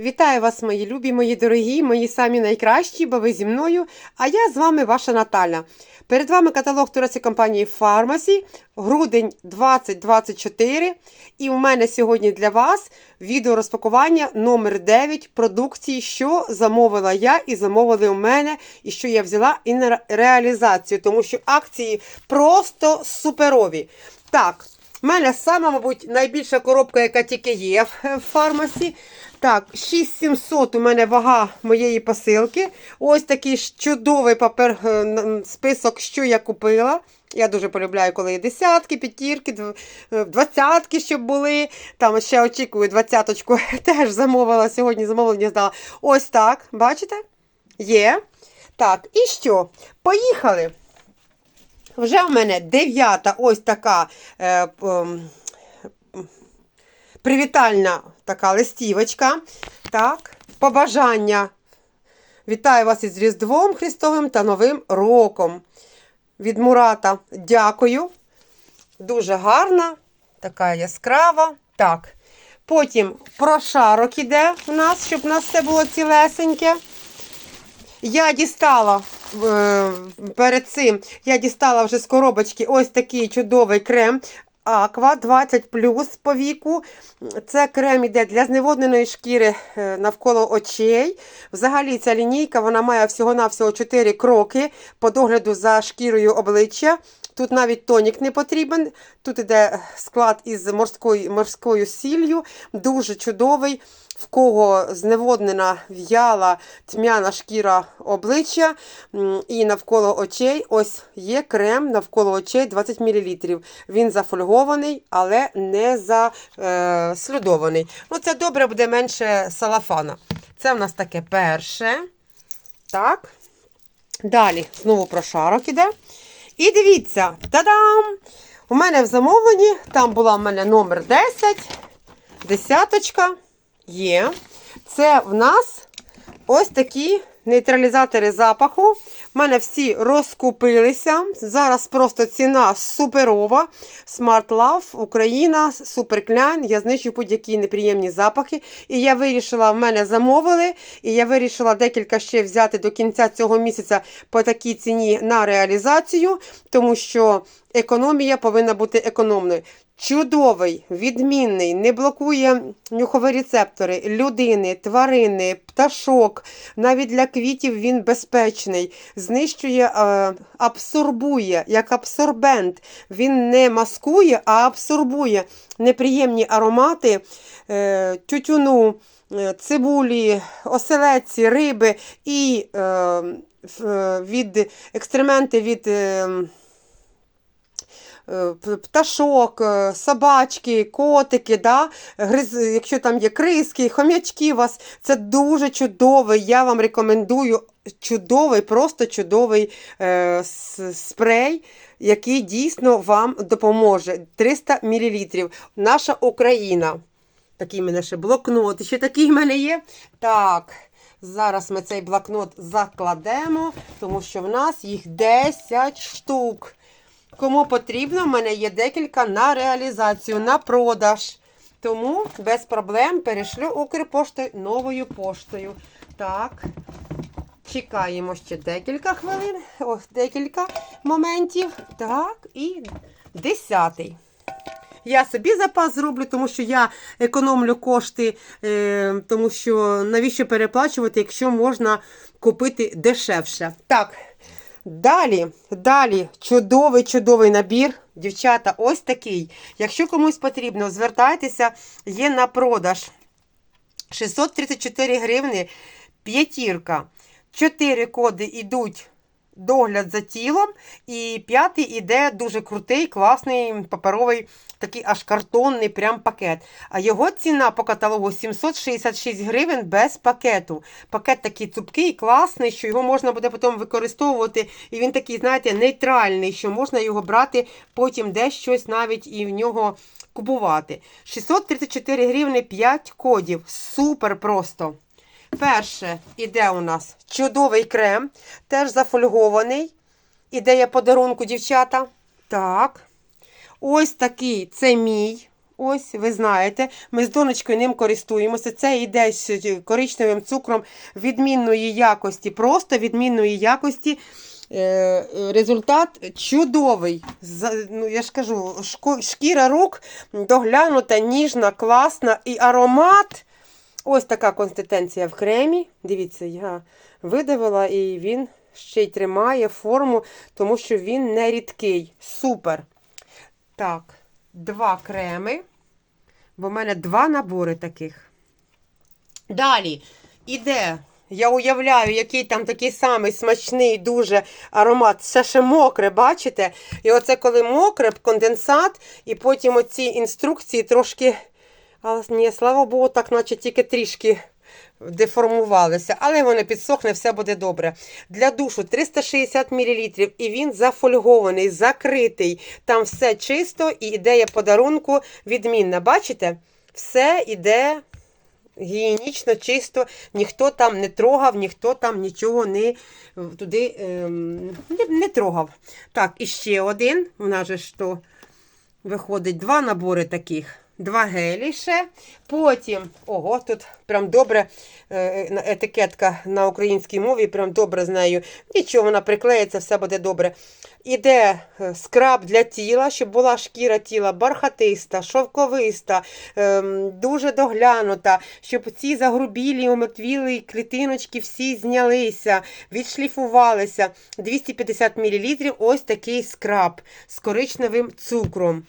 Вітаю вас, мої любі, мої дорогі, мої самі найкращі, бо ви зі мною. А я з вами ваша Наталя. Перед вами каталог турецької компанії Pharmacy, грудень 2024. І у мене сьогодні для вас відео розпакування номер 9 продукції, що замовила я і замовили у мене, і що я взяла і на реалізацію, тому що акції просто суперові. Так. У мене сама, мабуть, найбільша коробка, яка тільки є в фармасі. Так, 6700 у мене вага моєї посилки. Ось такий чудовий папер, е, список, що я купила. Я дуже полюбляю, коли є десятки, п'ятірки, е, двадцятки, щоб були. Там ще очікую двадцяточку. Теж замовила сьогодні замовлення здала. Ось так, бачите? Є. Так, і що? Поїхали. Вже в мене дев'ята ось така е, м, привітальна така листівочка. Так, побажання. Вітаю вас із Різдвом Христовим та Новим роком. Від Мурата дякую. Дуже гарна, така яскрава. Так. Потім прошарок іде у нас, щоб у нас все було цілесеньке. Я дістала е, перед цим, я дістала вже з коробочки ось такий чудовий крем. Аква 20 плюс по віку. Це крем іде для зневодненої шкіри е, навколо очей. Взагалі ця лінійка вона має всього-навсього 4 кроки по догляду за шкірою обличчя. Тут навіть тонік не потрібен. Тут іде склад із морською, морською сіллю. Дуже чудовий. В кого зневоднена в'яла тьмяна шкіра обличчя і навколо очей, ось є крем навколо очей 20 мл. Він зафольгований, але не заслюдований. Ну, це добре буде менше салафана. Це в нас таке перше. Так. Далі знову прошарок іде. І дивіться, та-дам! У мене в замовленні, там була в мене номер 10, десяточка є. Це в нас ось такі нейтралізатори запаху. У мене всі розкупилися. Зараз просто ціна суперова. Smart Love, Україна, суперклян. Я знищу будь-які неприємні запахи. І я вирішила, в мене замовили. І я вирішила декілька ще взяти до кінця цього місяця по такій ціні на реалізацію, тому що економія повинна бути економною. Чудовий, відмінний, не блокує нюхові рецептори людини, тварини, пташок. Навіть для квітів він безпечний, знищує, е, абсорбує як абсорбент. Він не маскує, а абсорбує неприємні аромати е, тютюну, е, цибулі, оселедці, риби і від екстременти від. Е, пташок, е, собачки, котики, да? Гриз, якщо там є криски, хомячки у вас, це дуже чудовий. Я вам рекомендую чудовий, просто чудовий е, спрей, який дійсно вам допоможе. 300 мл. Наша Україна. Такий мене ще блокнот. Ще такий в мене є. Так. Зараз ми цей блокнот закладемо, тому що в нас їх 10 штук. Кому потрібно, в мене є декілька на реалізацію, на продаж. Тому без проблем перешлю Укрпоштою новою поштою. Так, чекаємо ще декілька хвилин, ось декілька моментів. Так, і десятий. Я собі запас зроблю, тому що я економлю кошти, е, тому що навіщо переплачувати, якщо можна купити дешевше. Так, далі, далі, чудовий, чудовий набір. Дівчата, ось такий. Якщо комусь потрібно, звертайтеся, є на продаж. 634 гривни, п'ятірка. Чотири коди йдуть догляд за тілом, і п'ятий іде дуже крутий, класний паперовий, такий аж картонний прям пакет. А його ціна по каталогу 766 гривень без пакету. Пакет такий цупкий, класний, що його можна буде потім використовувати. І він такий, знаєте, нейтральний, що можна його брати потім десь щось навіть і в нього купувати. 634 гривні 5 кодів. Супер просто. Перше іде у нас чудовий крем, теж зафольгований. Ідея подарунку, дівчата. Так. Ось такий це мій. Ось, ви знаєте, ми з донечкою ним користуємося. Це йде з коричневим цукром відмінної якості, просто відмінної якості. Е, Результат чудовий. Ну, я ж кажу, шкіра рук доглянута, ніжна, класна і аромат. Ось така консистенція в кремі. Дивіться, я видавила і він ще й тримає форму, тому що він не рідкий. Супер. Так, два креми. Бо в мене два набори таких. Далі іде. Я уявляю, який там такий самий смачний дуже аромат. Це ще мокре, бачите? І оце коли мокре, конденсат, і потім оці інструкції трошки. Але ні, слава Богу, так наче тільки трішки деформувалися. Але воно підсохне, все буде добре. Для душу 360 мл, і він зафольгований, закритий. Там все чисто, і ідея подарунку відмінна. Бачите? Все іде гігієнічно, чисто, ніхто там не трогав, ніхто там нічого не туди ем, не, не трогав. Так, і ще один. У нас же то виходить два набори таких. Два гелі ще. Потім, ого, тут прям добре е, етикетка на українській мові, прям добре з. Нічого, вона приклеїться, все буде добре. Іде е, скраб для тіла, щоб була шкіра тіла бархатиста, шовковиста, ем, дуже доглянута, щоб ці загрубілі, омертвілі клітиночки всі знялися, відшліфувалися. 250 мл ось такий скраб з коричневим цукром.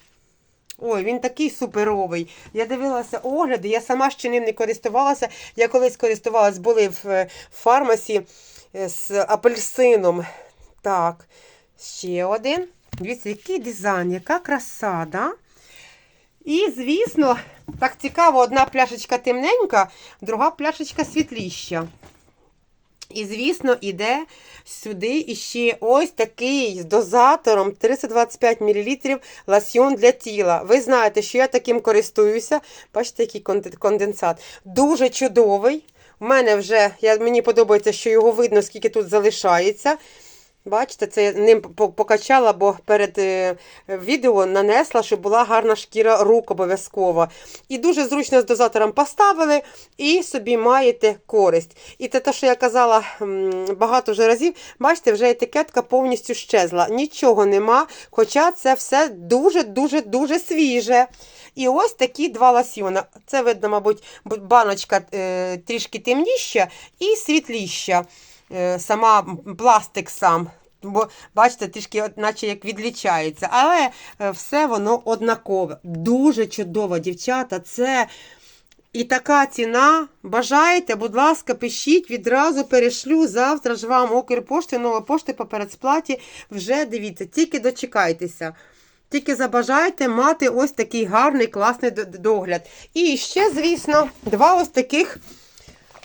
Ой, він такий суперовий. Я дивилася огляди, я сама ще ним не користувалася. Я колись користувалась, були в е, фармасі е, з апельсином. Так, ще один. Дивіться, який дизайн, яка краса, да? І, звісно, так цікаво, одна пляшечка темненька, друга пляшечка світліща. І, звісно, іде сюди іще ось такий з дозатором 325 мл ласьйон для тіла. Ви знаєте, що я таким користуюся. Бачите, який конденсат. Дуже чудовий. У мене вже, я, мені подобається, що його видно, скільки тут залишається. Бачите, це я ним покачала, бо перед е, відео нанесла, щоб була гарна шкіра рук обов'язково. І дуже зручно з дозатором поставили і собі маєте користь. І це те, що я казала багато вже разів, бачите, вже етикетка повністю щезла. Нічого нема, хоча це все дуже-дуже дуже свіже. І ось такі два ласьйона. Це видно, мабуть, баночка е, трішки темніша і світліща. Е, сама пластик сам. Бо, бачите, трішки, наче як відлічається. Але е, все воно однакове. Дуже чудово, дівчата. Це і така ціна. Бажаєте, будь ласка, пишіть, відразу перешлю. Завтра ж вам Укрпошти, нова пошти по передсплаті. Вже дивіться, тільки дочекайтеся. Тільки забажайте мати ось такий гарний, класний догляд. І ще, звісно, два ось таких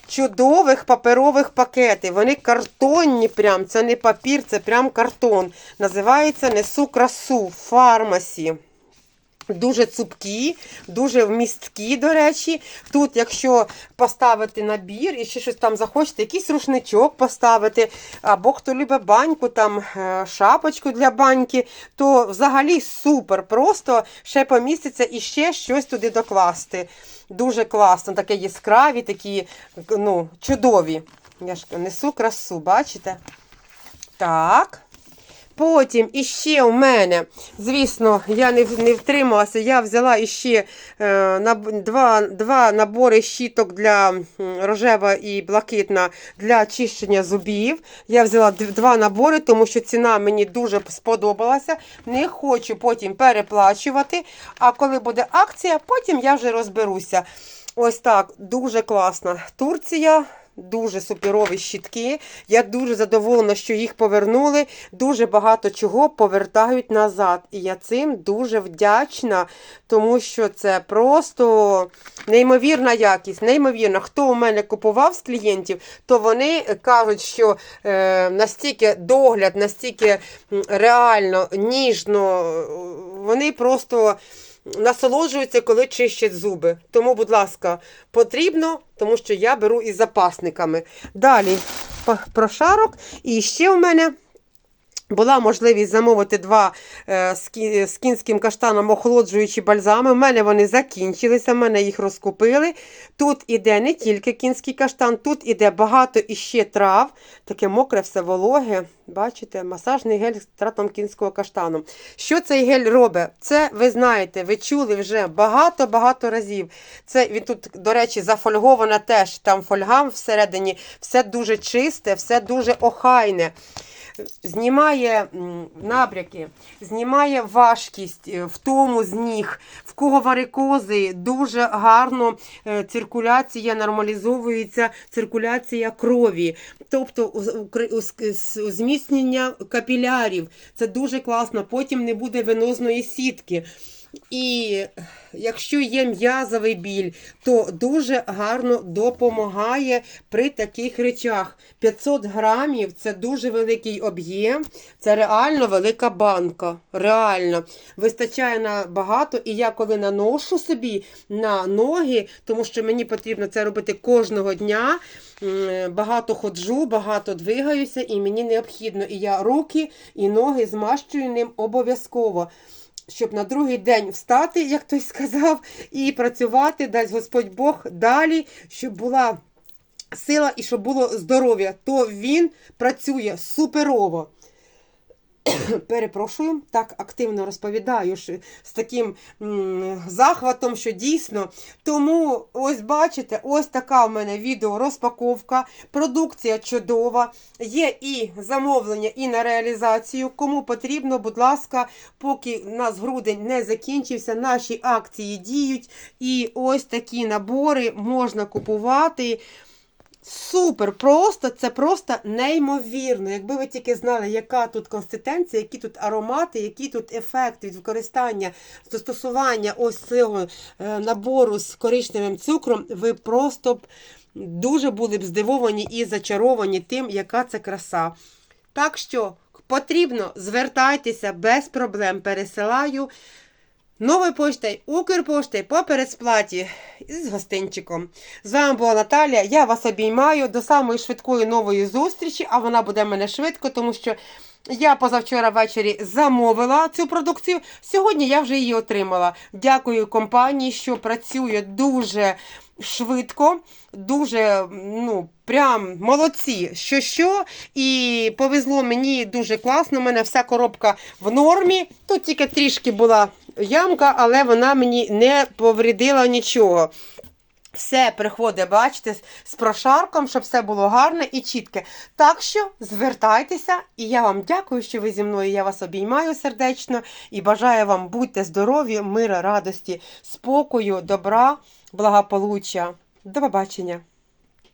чудових паперових пакетів. Вони картонні, прям. Це не папір, це прям картон. Називається Несу красу фармасі. Дуже цупкі, дуже вмісткі, до речі. Тут, якщо поставити набір і ще щось там захочете, якийсь рушничок поставити, або хто любить баньку, там е, шапочку для баньки, то взагалі супер. Просто ще поміститься і ще щось туди докласти. Дуже класно, таке яскраві, такі ну, чудові. Я ж несу красу, бачите? Так. Потім іще у мене, звісно, я не, не втрималася, я взяла іще е, наб- два, два набори щіток для рожева і блакитна для очищення зубів. Я взяла два набори, тому що ціна мені дуже сподобалася. Не хочу потім переплачувати. А коли буде акція, потім я вже розберуся. Ось так, дуже класна Турція. Дуже суперові щітки. Я дуже задоволена, що їх повернули. Дуже багато чого повертають назад. І я цим дуже вдячна, тому що це просто неймовірна якість. Неймовірна. Хто у мене купував з клієнтів, то вони кажуть, що е, настільки догляд, настільки реально, ніжно, е, вони просто насолоджуються, коли чищать зуби. Тому, будь ласка, потрібно, тому що я беру із запасниками. Далі прошарок. І ще в мене Була можливість замовити два е, з кінським каштаном охолоджуючі бальзами. У мене вони закінчилися, в мене їх розкупили. Тут іде не тільки кінський каштан, тут іде багато іще трав, таке мокре, все вологе. Бачите, масажний гель з тратом кінського каштану. Що цей гель робить? Це ви знаєте, ви чули вже багато-багато разів. Це він тут, до речі, зафольгована теж. Там фольга всередині, все дуже чисте, все дуже охайне. Знімає напряки, знімає важкість, в втому з ніг, в кого варикози, дуже гарно е, циркуляція нормалізовується, циркуляція крові, тобто зміцнення капілярів. Це дуже класно. Потім не буде венозної сітки. І якщо є м'язовий біль, то дуже гарно допомагає при таких речах. 500 грамів це дуже великий об'єм, це реально велика банка. Реально. Вистачає на багато. І я коли наношу собі на ноги, тому що мені потрібно це робити кожного дня. Багато ходжу, багато двигаюся, і мені необхідно. І я руки і ноги змащую ним обов'язково щоб на другий день встати, як той сказав, і працювати, дасть Господь Бог далі, щоб була сила і щоб було здоров'я. То він працює суперово. Перепрошую, так активно розповідаю що з таким м, захватом, що дійсно. Тому ось бачите, ось така в мене відео розпаковка. Продукція чудова. Є і замовлення, і на реалізацію. Кому потрібно, будь ласка, поки у нас грудень не закінчився, наші акції діють. І ось такі набори можна купувати. Супер, просто це просто неймовірно. Якби ви тільки знали, яка тут консистенція, які тут аромати, який тут ефект від використання, застосування ось цього е, набору з коричневим цукром, ви просто б дуже були б здивовані і зачаровані тим, яка це краса. Так що потрібно, звертайтеся без проблем. Пересилаю. Новою поштою, Укрпоштою по передсплаті з гостинчиком. З вами була Наталія. Я вас обіймаю до самої швидкої нової зустрічі, а вона буде в мене швидко, тому що я позавчора ввечері замовила цю продукцію. Сьогодні я вже її отримала. Дякую компанії, що працює дуже швидко, дуже, ну, прям молодці. Що що. І повезло мені дуже класно. У мене вся коробка в нормі. Тут тільки трішки була ямка, але вона мені не повредила нічого. Все приходить, бачите, з- прошарком, щоб все було гарне і чітке. Так що звертайтеся, і я вам дякую, що ви зі мною. Я вас обіймаю сердечно і бажаю вам будьте здорові, мира, радості, спокою, добра, благополуччя. До побачення!